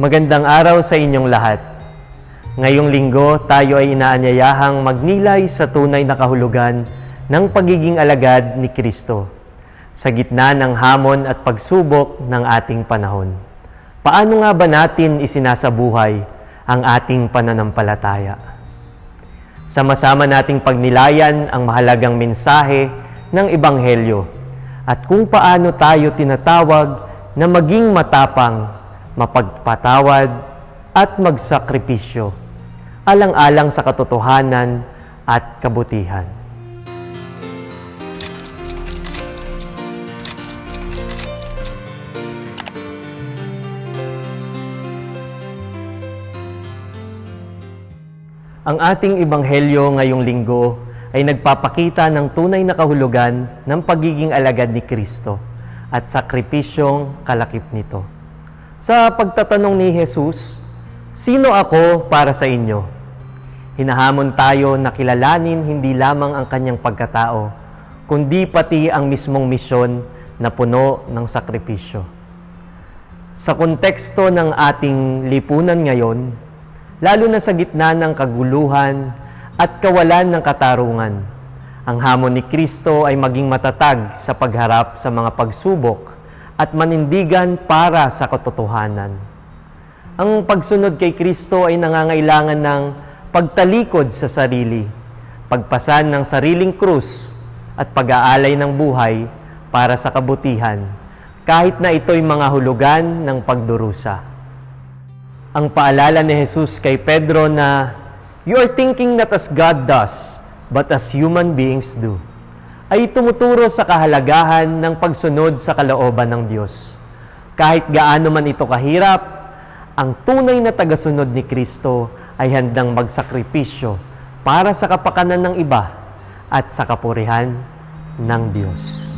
Magandang araw sa inyong lahat. Ngayong linggo, tayo ay inaanyayahang magnilay sa tunay na kahulugan ng pagiging alagad ni Kristo sa gitna ng hamon at pagsubok ng ating panahon. Paano nga ba natin isinasabuhay ang ating pananampalataya? Sama-sama nating pagnilayan ang mahalagang mensahe ng Ebanghelyo at kung paano tayo tinatawag na maging matapang, mapagpatawad at magsakripisyo, alang-alang sa katotohanan at kabutihan. Ang ating ebanghelyo ngayong linggo ay nagpapakita ng tunay na kahulugan ng pagiging alagad ni Kristo at sakripisyong kalakip nito. Sa pagtatanong ni Jesus, Sino ako para sa inyo? Hinahamon tayo na kilalanin hindi lamang ang kanyang pagkatao, kundi pati ang mismong misyon na puno ng sakripisyo. Sa konteksto ng ating lipunan ngayon, lalo na sa gitna ng kaguluhan at kawalan ng katarungan. Ang hamon ni Kristo ay maging matatag sa pagharap sa mga pagsubok at manindigan para sa katotohanan. Ang pagsunod kay Kristo ay nangangailangan ng pagtalikod sa sarili, pagpasan ng sariling krus at pag-aalay ng buhay para sa kabutihan, kahit na ito'y mga hulugan ng pagdurusa ang paalala ni Jesus kay Pedro na you are thinking not as God does, but as human beings do, ay tumuturo sa kahalagahan ng pagsunod sa kalooban ng Diyos. Kahit gaano man ito kahirap, ang tunay na tagasunod ni Kristo ay handang magsakripisyo para sa kapakanan ng iba at sa kapurihan ng Diyos.